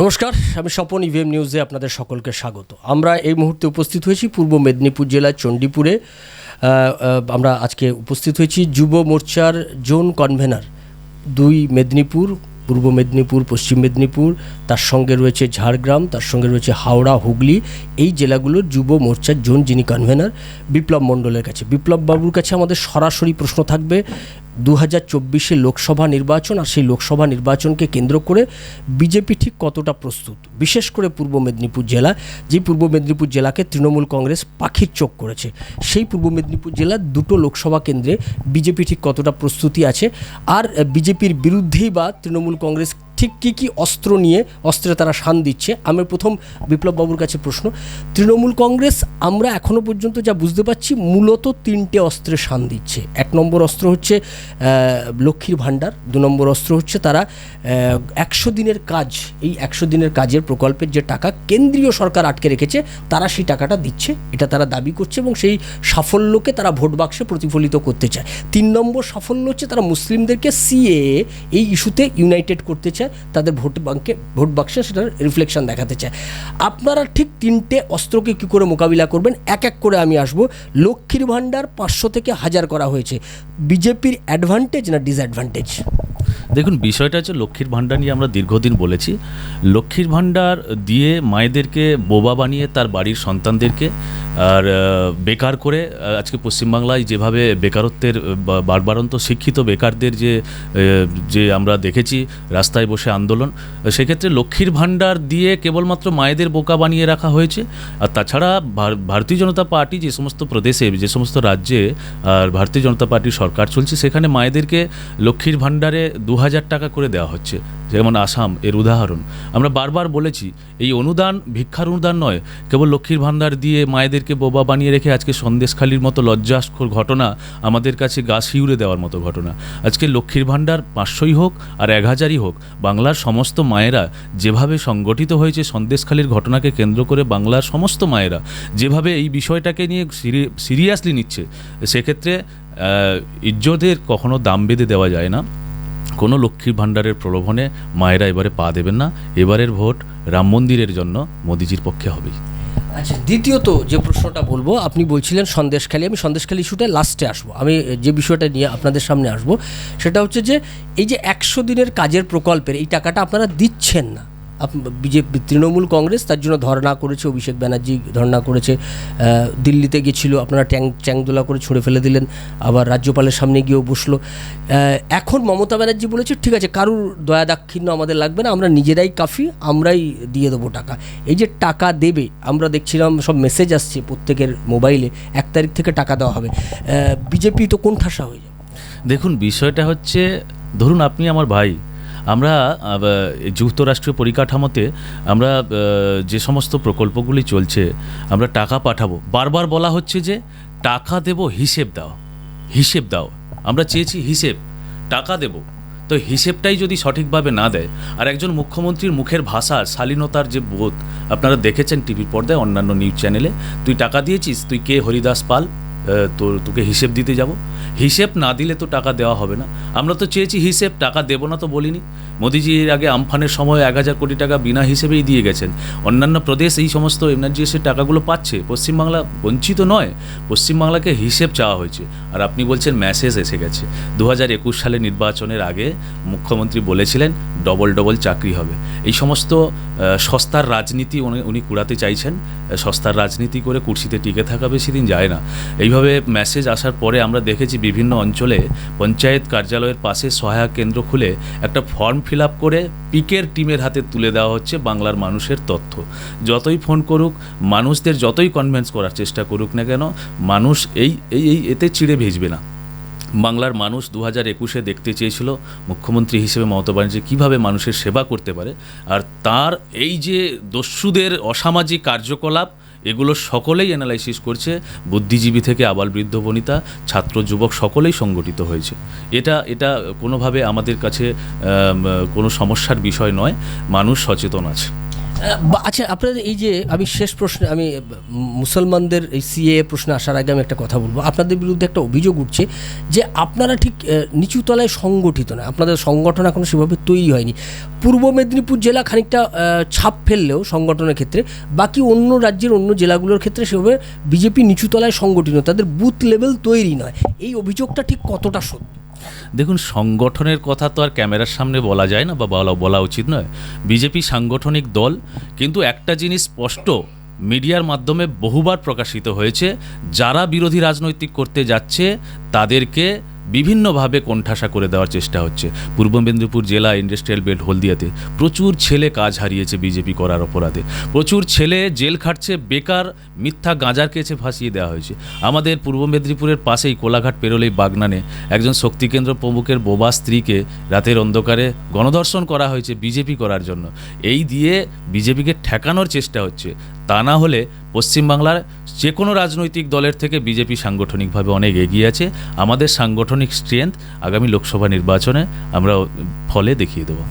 নমস্কার, আমি স্বপন ইভিএম নিউজে আপনাদের সকলকে স্বাগত। আমরা এই মুহূর্তে উপস্থিত হয়েছি পূর্ব মেদিনীপুর জেলার চণ্ডীপুরে। আমরা আজকে উপস্থিত হয়েছি যুব মোর্চার জোন কনভেনার দুই মেদিনীপুর, পূর্ব মেদিনীপুর, পশ্চিম মেদিনীপুর, তার সঙ্গে রয়েছে ঝাড়গ্রাম, তার সঙ্গে রয়েছে হাওড়া, হুগলি, এই জেলাগুলোর যুব মোর্চার জোন যিনি কনভেনার বিপ্লব মণ্ডলের কাছে। বিপ্লব বাবুর কাছে আমাদের সরাসরি প্রশ্ন থাকবে দু হাজার চব্বিশে লোকসভা নির্বাচন আর সেই লোকসভা নির্বাচনকে কেন্দ্র করে বিজেপি ঠিক কতটা প্রস্তুত? বিশেষ করে পূর্ব মেদিনীপুর জেলা, যে পূর্ব মেদিনীপুর জেলাকে তৃণমূল কংগ্রেস পাখির চোখ করেছে, সেই পূর্ব মেদিনীপুর জেলার দুটো লোকসভা কেন্দ্রে বিজেপি ঠিক কতটা প্রস্তুতি আছে? আর বিজেপির বিরুদ্ধেই বা তৃণমূল কংগ্রেস ঠিক কী কী অস্ত্র নিয়ে অস্ত্রে তারা শান দিচ্ছে? আমি প্রথম বিপ্লব বাবুর কাছে প্রশ্ন, তৃণমূল কংগ্রেস, আমরা এখনও পর্যন্ত যা বুঝতে পারছি, মূলত তিনটে অস্ত্রে শান দিচ্ছে। এক নম্বর অস্ত্র হচ্ছে লক্ষ্মীর ভাণ্ডার, দু নম্বর অস্ত্র হচ্ছে তারা একশো দিনের কাজ, এই একশো দিনের কাজের প্রকল্পের যে টাকা কেন্দ্রীয় সরকার আটকে রেখেছে, তারা সেই টাকাটা দিচ্ছে। এটা তারা দাবি করছে এবং সেই সাফল্যকে তারা ভোট বাক্সে প্রতিফলিত করতে চায়। তিন নম্বর সাফল্য হচ্ছে তারা মুসলিমদেরকে সিএ এই ইস্যুতে ইউনাইটেড করতে চায়। তাদের ভোট বাঙ্কে ভোট বাক্সে সেটার রিফ্লেকশন দেখাতে চায়। আপনারা ঠিক তিনটে অস্ত্রকে কী করে মোকাবিলা করবেন? এক এক করে আমি আসব। লক্ষ্মীর ভাণ্ডার পাঁচশো থেকে হাজার করা হয়েছে। বিজেপির অ্যাডভান্টেজ না ডিসঅ্যাডভান্টেজ দেখুন, বিষয়টা হচ্ছে লক্ষ্মীর ভাণ্ডার নিয়ে আমরা দীর্ঘদিন বলেছি। লক্ষ্মীর ভাণ্ডার দিয়ে মায়েদেরকে বোবা বানিয়ে তার বাড়ির সন্তানদেরকে আর বেকার করে আজকে পশ্চিমবাংলায় যেভাবে বেকারত্বের বারবারন্ত শিক্ষিত বেকারদের যে যে আমরা দেখেছি, রাস্তায় বসে আন্দোলন। সেক্ষেত্রে লক্ষ্মীর ভাণ্ডার দিয়ে কেবলমাত্র মায়েদের বোকা বানিয়ে রাখা হয়েছে। আর তাছাড়া ভারতীয় জনতা পার্টি যে সমস্ত প্রদেশে, যে সমস্ত রাজ্যে, আর ভারতীয় জনতা পার্টির সরকার চলছে, সেখানে মায়েদেরকে লক্ষ্মীর ভাণ্ডারে দু হাজার টাকা করে দেওয়া হচ্ছে। যেমন আসাম, এর উদাহরণ। আমরা বারবার বলেছি, এই অনুদান ভিক্ষার অনুদান নয়, কেবল লক্ষ্মীর ভাণ্ডার দিয়ে মায়েদেরকে বোবা বানিয়ে রেখে আজকে সন্দেশখালির মতো লজ্জাস্কর ঘটনা, আমাদের কাছে গা শিউরে দেওয়ার মতো ঘটনা। আজকে লক্ষ্মীর ভাণ্ডার পাঁচশোই হোক আর এক হাজারই হোক বাংলার সমস্ত মায়েরা যেভাবে সংগঠিত হয়েছে সন্দেশখালীর ঘটনাকে কেন্দ্র করে বাংলার সমস্ত মায়েরা যেভাবে এই বিষয়টাকে নিয়ে সিরিয়াসলি নিচ্ছে, সেক্ষেত্রে ইজ্জতের কখনো দাম বেঁধে দেওয়া যায় না। কোনো লক্ষ্মীর ভাণ্ডারের প্রলোভনে মায়েরা এবারে পা দেবেন না। এবারের ভোট রাম মন্দিরের জন্য মোদিজির পক্ষে হবেই। আচ্ছা দ্বিতীয়ত যে প্রশ্নটা বলব, আপনি বলছিলেন সন্দেশখালী, আমি সন্দেশখালী ইস্যুটা লাস্টে আসব। আমি যে বিষয়টা নিয়ে আপনাদের সামনে আসব, সেটা হচ্ছে যে এই যে একশো দিনের কাজের প্রকল্পের এই টাকাটা আপনারা দিচ্ছেন না বিজেপি, তৃণমূল কংগ্রেস তার জন্য ধর্ণা করেছে, অভিষেক ব্যানার্জি ধর্ণা করেছে। দিল্লিতে গেছিল আপনারা ট্যাং চ্যাংদোলা করে ছুঁড়ে ফেলে দিলেন, আবার রাজ্যপালের সামনে গিয়েও বসল। এখন মমতা ব্যানার্জি বলেছে, ঠিক আছে, কারুর দয়া দাক্ষিণ্য আমাদের লাগবে না, আমরা নিজেরাই কাফি, আমরাই দিয়ে দেবো টাকা। এই যে টাকা দেবে, আমরা দেখছিলাম সব মেসেজ আসছে প্রত্যেকের মোবাইলে এক তারিখ থেকে টাকা দেওয়া হবে। বিজেপি তো কোন ঠাসা হয়ে যাবে। দেখুন, বিষয়টা হচ্ছে, ধরুন আপনি আমার ভাই আমরা যুক্তরাষ্ট্রীয় পরিকাঠামোতে আমরা যে সমস্ত প্রকল্পগুলি চলছে, আমরা টাকা পাঠাবো। বারবার বলা হচ্ছে যে, টাকা দেব, হিসেব দাও। হিসেব দাও। আমরা চেয়েছি হিসেব, টাকা দেব। তো হিসেবটাই যদি সঠিকভাবে না দেয়, আর একজন মুখ্যমন্ত্রীর মুখের ভাষা, শালীনতার যে বোধ, আপনারা দেখেছেন টিভির পর্দায় অন্যান্য নিউজ চ্যানেলে, তুই টাকা দিয়েছিস, তুই কে? হরিদাস পাল। তোর, তোকে হিসেব দিতে যাব। হিসেব না দিলে তো টাকা দেওয়া হবে না। আমরা তো চেয়েছি হিসেব, টাকা দেবো না তো বলিনি। মোদিজি এর আগে আমফানের সময় এক হাজার কোটি টাকা বিনা হিসেবেই দিয়ে গেছেন। অন্যান্য প্রদেশ এই সমস্ত এনার্জিএসের টাকাগুলো পাচ্ছে। পশ্চিমবাংলা বঞ্চিত নয়, পশ্চিমবাংলাকে হিসেব চাওয়া হয়েছে। আর আপনি বলছেন মেসেজ এসে গেছে। দু হাজার একুশ সালে নির্বাচনের আগে মুখ্যমন্ত্রী বলেছিলেন, ডবল ডবল চাকরি হবে। এই সমস্ত সস্তার রাজনীতি উনি কুড়াতে চাইছেন। সস্তার রাজনীতি করে কুর্সিতে টিকে থাকা বেশি দিন যায় না। এইভাবে মেসেজ আসার পরে আমরা দেখেছি বিভিন্ন অঞ্চলে পঞ্চায়েত কার্যালয়ের পাশে সহায়ক কেন্দ্র খুলে একটা ফর্ম ফিল আপ করে পিকের টিমের হাতে তুলে দেওয়া হচ্ছে বাংলার মানুষের তথ্য। যতই ফোন করুক, মানুষদের যতই কনভেন্স করার চেষ্টা করুক না কেন, মানুষ এই এই এই এতে চিড়ে ভিজবে না। বাংলার মানুষ দু হাজার একুশে দেখতে চেয়েছিল মুখ্যমন্ত্রী হিসেবে মমতা ব্যানার্জি কীভাবে মানুষের সেবা করতে পারে। আর তার এই যে দস্যুদের অসামাজিক কার্যকলাপ এগুলো সকলেই অ্যানালাইসিস করছে, বুদ্ধিজীবী থেকে আবাল বৃদ্ধ বনিতা, ছাত্র যুবক সকলেই সংগঠিত হয়েছে। এটা এটা কোনোভাবে আমাদের কাছে কোনো সমস্যার বিষয় নয়, মানুষ সচেতন আছে। আচ্ছা আপনাদের এই যে আমি শেষ প্রশ্নে আমি মুসলমানদের এই সিএ প্রশ্নে আসার আগে আমি একটা কথা বলব। আপনাদের বিরুদ্ধে একটা অভিযোগ উঠছে যে আপনারা ঠিক আহ, নিচু তলায় সংগঠিত না আপনাদের সংগঠন এখনও সেভাবে তৈরি হয়নি। পূর্ব মেদিনীপুর জেলা খানিকটা ছাপ ফেললেও সংগঠনের ক্ষেত্রে বাকি অন্য রাজ্যের অন্য জেলাগুলোর ক্ষেত্রে সেভাবে বিজেপি নিচু তলায় সংগঠিত তাদের বুথ লেভেল তৈরি নয়। এই অভিযোগটা ঠিক কতটা সত্যি? দেখুন, সংগঠনের কথা তো আর ক্যামেরার সামনে বলা যায় না বা বলা বলা উচিত নয়। বিজেপি সাংগঠনিক দল, কিন্তু একটা জিনিস স্পষ্ট, মিডিয়ার মাধ্যমে বহুবার প্রকাশিত হয়েছে, যারা বিরোধী রাজনৈতিক করতে যাচ্ছে, তাদেরকে বিভিন্নভাবে কোণঠাসা করে দেওয়ার চেষ্টা হচ্ছে। পূর্ব মেদিনীপুর জেলা ইন্ডাস্ট্রিয়াল বেল্ট হলদিয়াতে প্রচুর ছেলে কাজ হারিয়েছে বিজেপি করার অপরাধে। প্রচুর ছেলে জেল খাটছে, বেকার মিথ্যা গাঁজার কেছে ফাঁসিয়ে দেওয়া হয়েছে। আমাদের পূর্ব মেদিনীপুরের পাশেই কোলাঘাট পেরোলেই বাগনানে একজন শক্তিকেন্দ্র প্রমুখের বোবা স্ত্রীকে রাতের অন্ধকারে গণধর্ষণ করা হয়েছে বিজেপি করার জন্য। এই দিয়ে বিজেপিকে ঠেকানোর চেষ্টা হচ্ছে। তা না হলে পশ্চিমবাংলার যে কোনো রাজনৈতিক দলের থেকে বিজেপি সাংগঠনিকভাবে অনেক এগিয়ে আছে। আমাদের সাংগঠনিক স্ট্রেংথ আগামী লোকসভা নির্বাচনে আমরা ফলে দেখিয়ে দেবো।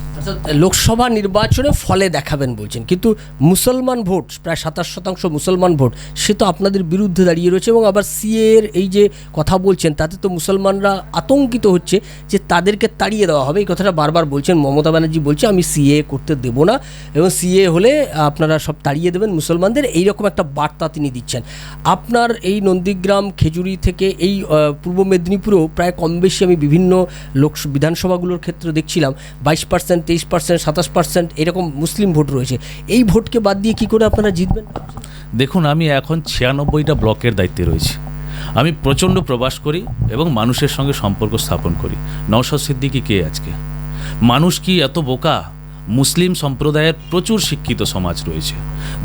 লোকসভা নির্বাচনে ফলে দেখাবেন বলছেন, কিন্তু মুসলমান ভোট, প্রায় সাতাশ শতাংশ মুসলমান ভোট, সে তো আপনাদের বিরুদ্ধে দাঁড়িয়ে রয়েছে এবং আবার সিএ এর এই যে কথা বলছেন, তাতে তো মুসলমানরা আতঙ্কিত হচ্ছে যে তাদেরকে তাড়িয়ে দেওয়া হবে। এই কথাটা বারবার বলছেন, মমতা ব্যানার্জি বলছে, আমি সিএ করতে দেব না। এবং সিএ হলে আপনারা সব তাড়িয়ে দেবেন মুসলমানদের। এইরকম একটা বার্তা তিনি দিচ্ছেন। আপনার এই নন্দীগ্রাম, খেজুরি থেকে এই পূর্ব মেদিনীপুরেও প্রায় কম বেশি আমি বিভিন্ন লোক বিধানসভাগুলোর ক্ষেত্রে দেখছিলাম, বাইশ পার্সেন্ট তেইশ পার্সেন্ট, সাতাশ পার্সেন্ট এরকম মুসলিম ভোট রয়েছে। এই ভোটকে বাদ দিয়ে কি করে আপনারা জিতবেন? দেখুন, আমি এখন ছিয়ানব্বইটা ব্লকের দায়িত্বে রয়েছি। আমি প্রচণ্ড প্রবাস করি এবং মানুষের সঙ্গে সম্পর্ক স্থাপন করি। নওশাদ সিদ্দিকি কে আজকে? মানুষ কি এত বোকা? মুসলিম সম্প্রদায়ের প্রচুর শিক্ষিত সমাজ রয়েছে।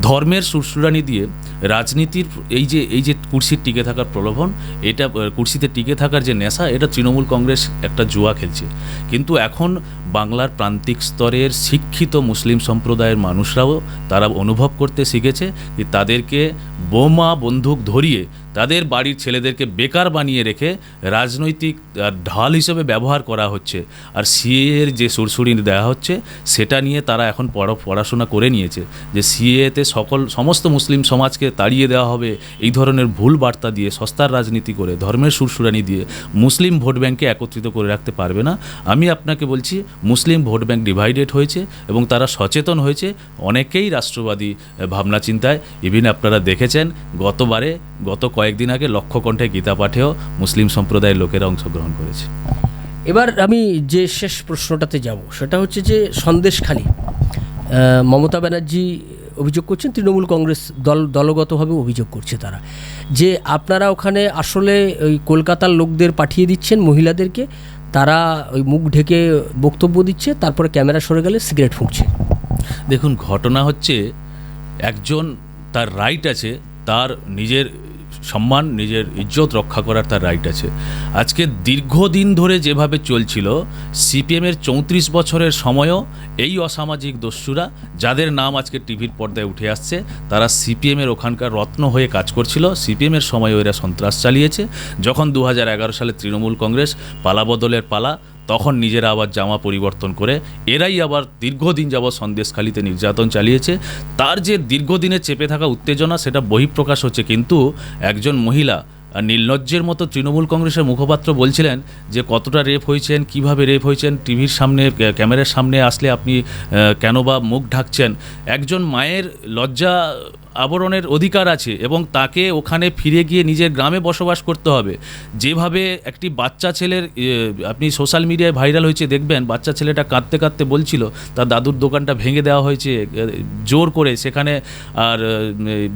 ধর্মের সুরসুরানি দিয়ে রাজনীতির এই যে এই যে কুর্সির টিকে থাকার প্রলোভন, এটা কুর্সিতে টিকে থাকার যে নেশা, এটা তৃণমূল কংগ্রেস একটা জুয়া খেলছে। কিন্তু এখন বাংলার প্রান্তিক স্তরের শিক্ষিত মুসলিম সম্প্রদায়ের মানুষরাও তারা অনুভব করতে শিখেছে যে তাদেরকে বোমা বন্দুক ধরিয়ে তাদের বাড়ির ছেলেদেরকে বেকার বানিয়ে রেখে রাজনৈতিক ঢাল হিসেবে ব্যবহার করা হচ্ছে। আর সিএর যে সুরসুরি দেওয়া হচ্ছে, সেটা নিয়ে তারা এখন পড়া- পড়াশোনা করে নিয়েছে। যে সিএতে সকল, সমস্ত মুসলিম সমাজকে তাড়িয়ে দেওয়া হবে, এই ধরনের ভুল বার্তা দিয়ে, সস্তার রাজনীতি করে, ধর্মের সুরসুরানি দিয়ে মুসলিম ভোট ব্যাংককে একত্রিত করে রাখতে পারবে না। আমি আপনাকে বলছি, মুসলিম ভোট ব্যাংক ডিভাইডেড হয়েছে এবং তারা সচেতন হয়েছে। অনেকেই রাষ্ট্রবাদী ভাবনা চিন্তায়। ইভিন আপনারা দেখেছেন, গতবারে, গত কয়েকদিন আগে লক্ষ্যকণ্ঠে গীতা পাঠেও মুসলিম সম্প্রদায়ের লোকেরা অংশগ্রহণ করেছে। এবার আমি যে শেষ প্রশ্নটাতে যাব সেটা হচ্ছে যে সন্দেশখালী মমতা ব্যানার্জি অভিযোগ করছেন তৃণমূল কংগ্রেস দল দলগতভাবে অভিযোগ করছে তারা যে আপনারা ওখানে আসলে ওই কলকাতার লোকদের পাঠিয়ে দিচ্ছেন মহিলাদেরকে তারা ওই মুখ ঢেকে বক্তব্য দিচ্ছে তারপরে ক্যামেরা সরে গেলে সিগারেট ফুঁকছে। দেখুন ঘটনা হচ্ছে একজন তার রাইট আছে তার নিজের সম্মান, নিজের ইজ্জত রক্ষা করার তার রাইট আছে। আজকে দীর্ঘদিন ধরে যেভাবে চলছিল সিপিএমের চৌত্রিশ বছরের সময়ও এই অসামাজিক দস্যুরা, যাদের নাম আজকে টিভির পর্দায় উঠে আসছে, তারা সিপিএমের ওখানকার রত্ন হয়ে কাজ করছিল। সিপিএমের সময় ওরা সন্ত্রাস চালিয়েছে। যখন দু হাজার এগারো সালে তৃণমূল কংগ্রেস পালাবদলের পালা তখন নিজেরা আবার জামা পরিবর্তন করে, এরাই আবার দীর্ঘদিন যাবৎ সন্দেশখালিতে নির্যাতন চালিয়েছে। তার যে দীর্ঘদিনে চেপে থাকা উত্তেজনা, সেটা বহিঃপ্রকাশ হচ্ছে। কিন্তু একজন মহিলা নির্লজ্জের মতো তৃণমূল কংগ্রেসের মুখপাত্র বলছিলেন যে, কতটা রেপ হয়েছেন, কীভাবে রেপ হয়েছেন, টিভির সামনে ক্যামেরার সামনে আসলে আপনি কেন বা মুখ ঢাকছেন? একজন মায়ের লজ্জা আবরণের অধিকার আছে এবং তাকে ওখানে ফিরে গিয়ে নিজের গ্রামে বসবাস করতে হবে। যেভাবে একটি বাচ্চা ছেলের আপনি সোশ্যাল মিডিয়ায় ভাইরাল হয়েছে, দেখবেন, বাচ্চা ছেলেটা কাঁদতে কাঁদতে বলছিল, তার দাদুর দোকানটা ভেঙে দেওয়া হয়েছে জোর করে সেখানে আর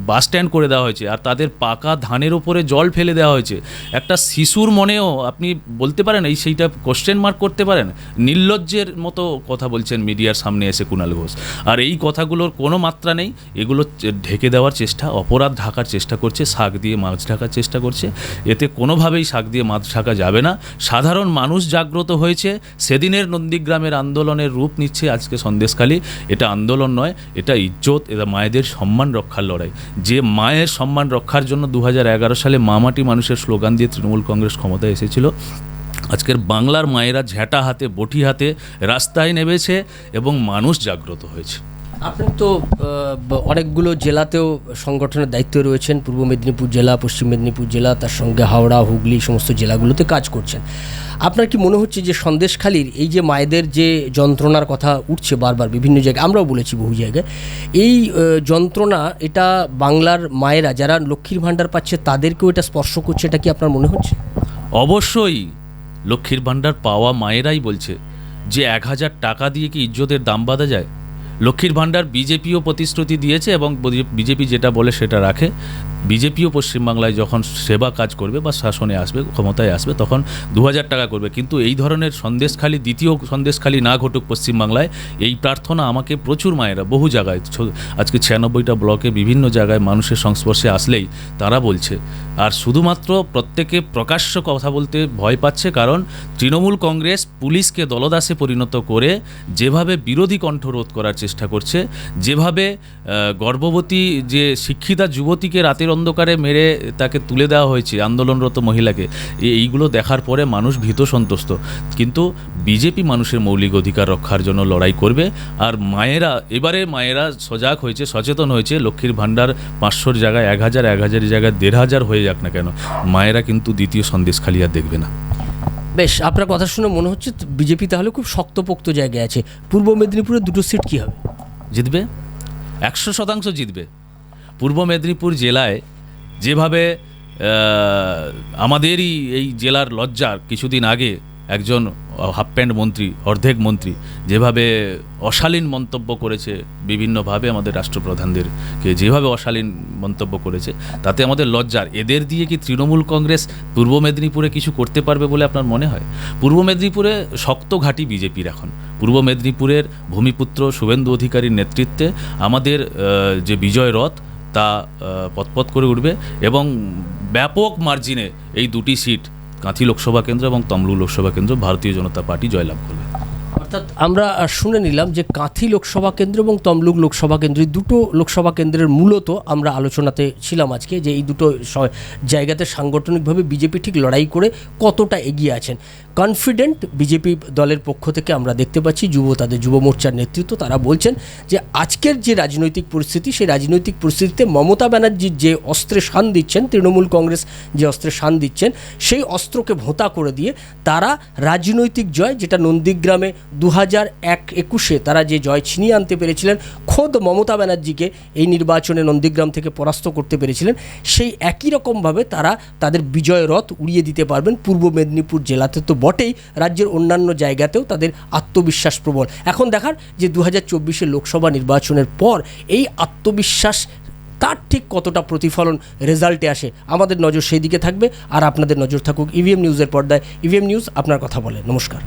বাস স্ট্যান্ড করে দেওয়া হয়েছে, আর তাদের পাকা ধানের ওপরে জল ফেলে দেওয়া হয়েছে। একটা শিশুর মনেও আপনি বলতে পারেন, এই সেইটা কোশ্চেন মার্ক করতে পারেন? নির্লজ্জের মতো কথা বলছেন মিডিয়ার সামনে এসে কুণাল ঘোষ। আর এই কথাগুলোর কোনো মাত্রা নেই, এগুলো ঢেকে দেওয়ার চেষ্টা, অপরাধ ঢাকার চেষ্টা করছে, শাক দিয়ে মাছ ঢাকার চেষ্টা করছে। এতে কোনোভাবেই শাক দিয়ে মাছ ঢাকা যাবে না। সাধারণ মানুষ জাগ্রত হয়েছে। সেদিনের নন্দীগ্রামের আন্দোলনের রূপ নিচ্ছে আজকে সন্দেশখালী। এটা আন্দোলন নয়, এটা ইজ্জত, এটা মায়েদের সম্মান রক্ষার লড়াই। যে মায়ের সম্মান রক্ষার জন্য দু হাজার এগারো সালে মামাটি মানুষের স্লোগান দিয়ে তৃণমূল কংগ্রেস ক্ষমতায় এসেছিল। আজকের বাংলার মায়েরা ঝ্যাঁটা হাতে, বটি হাতে রাস্তায় নেমেছে এবং মানুষ জাগ্রত হয়েছে। আপনি তো অনেকগুলো জেলাতেও সংগঠনের দায়িত্ব রয়েছেন। পূর্ব মেদিনীপুর জেলা, পশ্চিম মেদিনীপুর জেলা, তার সঙ্গে হাওড়া, হুগলি সমস্ত জেলাগুলোতে কাজ করছেন। আপনার কি মনে হচ্ছে যে সন্দেশখালির এই যে মায়েদের যে যন্ত্রণার কথা উঠছে বারবার বিভিন্ন জায়গায়, আমরাও বলেছি বহু জায়গায়, এই যন্ত্রণা এটা বাংলার মায়েরা যারা লক্ষ্মীর ভাণ্ডার পাচ্ছে তাদেরকেও এটা স্পর্শ করছে, এটা কি আপনার মনে হচ্ছে? অবশ্যই। লক্ষ্মীর ভাণ্ডার পাওয়া মায়েরাই বলছে যে এক হাজার টাকা দিয়ে কি ইজ্জতের দাম বাঁধা যায়? লক্ষ্মীর ভাণ্ডার বিজেপিও প্রতিশ্রুতি দিয়েছে এবং বিজেপি যেটা বলে সেটা রাখে। বিজেপিও পশ্চিমবাংলায় যখন সেবা কাজ করবে বা শাসনে আসবে, ক্ষমতায় আসবে, তখন দু হাজার টাকা করবে। কিন্তু এই ধরনের সন্দেশখালি, দ্বিতীয় সন্দেশখালি না ঘটুক পশ্চিমবাংলায়, এই প্রার্থনা আমাকে প্রচুর মায়েরা, বহু জায়গায় আজকে ছিয়ানব্বইটা ব্লকে বিভিন্ন জায়গায় মানুষের সংস্পর্শে আসলেই তারা বলছে। আর শুধুমাত্র প্রত্যেকে প্রকাশ্য কথা বলতে ভয় পাচ্ছে কারণ তৃণমূল কংগ্রেস পুলিশকে দলদাসে পরিণত করে যেভাবে বিরোধী কণ্ঠ রোধ করার চেষ্টা করছে। যেভাবে গর্ভবতী যে শিক্ষিতা যুবতীকে রাতের অন্ধকারে মেরে তাকে তুলে দেওয়া হয়েছে আন্দোলনরত মহিলাকে এইগুলো দেখার পরে মানুষ ভীত সন্তুষ্ট। কিন্তু বিজেপি মানুষের মৌলিক অধিকার রক্ষার জন্য লড়াই করবে আর মায়েরা, এবারে মায়েরা সজাগ হয়েছে, সচেতন হয়েছে, লক্ষ্মীর ভাণ্ডার পাঁচশোর জায়গায় এক হাজার, এক হাজারের জায়গায় দেড় হাজার হয়ে যাক না কেন, মায়েরা কিন্তু দ্বিতীয় সন্দেশ খালি আর দেখবে না। বেশ, আপনার কথা শুনে মনে হচ্ছে বিজেপি তাহলে খুব শক্তপোক্ত জায়গায় আছে। পূর্ব মেদিনীপুরে দুটো সিট কি হবে? জিতবে? একশো শতাংশ জিতবে। পূর্ব মেদিনীপুর জেলায় যেভাবে আমাদেরই এই জেলার লজ্জার কিছুদিন আগে একজন হাফ প্যান্ট মন্ত্রী, অর্ধেক মন্ত্রী, যেভাবে অশালীন মন্তব্য করেছে বিভিন্নভাবে আমাদের রাষ্ট্রপ্রধানদেরকে, যেভাবে অশালীন মন্তব্য করেছে, তাতে আমাদের লজ্জার। এদের দিয়ে কি তৃণমূল কংগ্রেস পূর্ব মেদিনীপুরে কিছু করতে পারবে বলে আপনার মনে হয়? পূর্ব মেদিনীপুরে শক্ত ঘাঁটি বিজেপির এখন। পূর্ব মেদিনীপুরের ভূমিপুত্র শুভেন্দু অধিকারীর নেতৃত্বে আমাদের যে বিজয় রথ, তা পথপথ করে উঠবে এবং ব্যাপক মার্জিনে এই দুটি সিট কাঁথি লোকসভা কেন্দ্র এবং তমলু লোকসভা কেন্দ্র ভারতীয় জনতা পার্টি জয়লাভ করবে। অর্থাৎ আমরা শুনে নিলাম যে কাঁথি লোকসভা কেন্দ্র এবং তমলুক লোকসভা কেন্দ্র দুটো লোকসভা কেন্দ্রের মূলত আমরা আলোচনাতে ছিলাম আজকে যে এই দুটো জায়গাতে সাংগঠনিকভাবে বিজেপি ঠিক লড়াই করে কতটা এগিয়ে আছেন। কনফিডেন্ট বিজেপি দলের পক্ষ থেকে আমরা দেখতে পাচ্ছি, যুব, তাদের যুব মোর্চার নেতৃত্ব, তারা বলছেন যে আজকের যে রাজনৈতিক পরিস্থিতি, সেই রাজনৈতিক পরিস্থিতিতে মমতা ব্যানার্জির যে অস্ত্রে শান দিচ্ছেন, তৃণমূল কংগ্রেস যে অস্ত্রে শান দিচ্ছেন, সেই অস্ত্রকে ভোঁতা করে দিয়ে তারা রাজনৈতিক জয়, যেটা নন্দীগ্রামে দু হাজার এক একুশে তারা যে জয় ছিনিয়ে আনতে পেরেছিলেন, খোদ মমতা ব্যানার্জিকে এই নির্বাচনে নন্দীগ্রাম থেকে পরাস্ত করতে পেরেছিলেন, সেই একই রকমভাবে তারা তাদের বিজয় রথ উড়িয়ে দিতে পারবেন। পূর্ব মেদিনীপুর জেলাতে তো বটেই, রাজ্যের অন্যান্য জায়গাতেও তাদের আত্মবিশ্বাস প্রবল। এখন দেখার যে দু হাজার চব্বিশের লোকসভা নির্বাচনের পর এই আত্মবিশ্বাস, তার ঠিক কতটা প্রতিফলন রেজাল্টে আসে, আমাদের নজর সেই দিকে থাকবে। আর আপনাদের নজর থাকুক ইভিএম নিউজের পর্দায়। ইভিএম নিউজ, আপনার কথা বলে। নমস্কার।